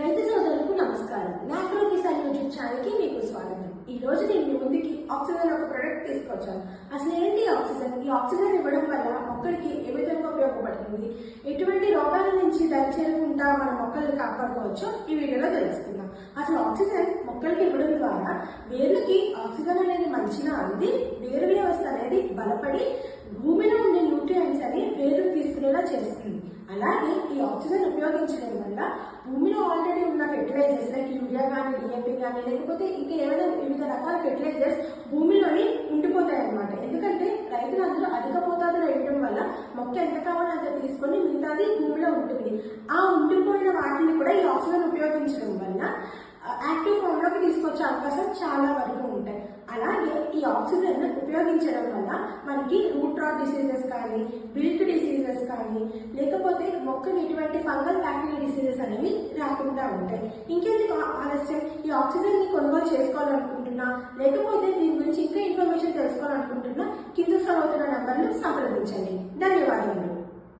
రైతు సోదరులకు నమస్కారం. మ్యాక్రో కిసాన్ యూట్యూబ్ ఛానల్కి మీకు స్వాగతం. ఈ రోజు నేను మీ ముందుకి ఆక్సిజన్ ఒక ప్రొడక్ట్ తీసుకొచ్చాను. అసలు ఏంటి ఆక్సిజన్? ఈ ఆక్సిజన్ ఇవ్వడం వల్ల మొక్కలకి ఏ విధంగా ఉపయోగపడుతుంది? ఎటువంటి రోగాల నుంచి దరి మన మొక్కల్ని కాపాడుకోవచ్చో ఈ వీడియోలో తెలుసుకుందాం. అసలు ఆక్సిజన్ మొక్కలకి ఇవ్వడం ద్వారా వేర్లకి ఆక్సిజన్ అనేది మంచిగా అంది వేరు వ్యవస్థ అనేది బలపడి భూమిలో అలాగే ఈ ఆక్సిజన్ ఉపయోగించడం వల్ల భూమిలో ఆల్రెడీ ఉన్న ఫెర్టిలైజర్స్ లైక్ యూరియా కానీ డిఎంపీ కానీ లేకపోతే ఇంకా ఏమైనా వివిధ రకాల ఫెర్టిలైజర్స్ భూమిలోనే ఉండిపోతాయి అన్నమాట ఎందుకంటే రైతులు అందులో అధిక మోతాదులో వేయడం వల్ల మొక్క ఎంత కావాలో అంత తీసుకొని మిగతాది భూమిలో ఉంటుంది. ఆ ఉండిపోయిన వాటిని కూడా ఈ ఆక్సిజన్ ఉపయోగించడం వల్ల యాక్టివ్ ఫామ్లోకి తీసుకొచ్చే అవకాశం చాలా వరకు ఉంటాయి. అలాగే ఈ ఆక్సిజన్ ఉపయోగించడం వల్ల మనకి రూట్ రాట్ డిసీజెస్ కానీ బిల్ట్ డిసీజెస్ కానీ లేకపోతే మొక్కలు ఎటువంటి ఫంగల్ బ్యాక్టీరియా డిసీజెస్ అనేవి రాకుండా ఉంటాయి. ఇంకెందుకు ఆలస్యం? ఈ ఆక్సిజన్ని కొనుగోలు చేసుకోవాలనుకుంటున్నా లేకపోతే దీని గురించి ఇంకా ఇన్ఫర్మేషన్ తెలుసుకోవాలనుకుంటున్నా కింద స్క్రోల్ అవుతున్న నంబర్ను సంప్రదించండి.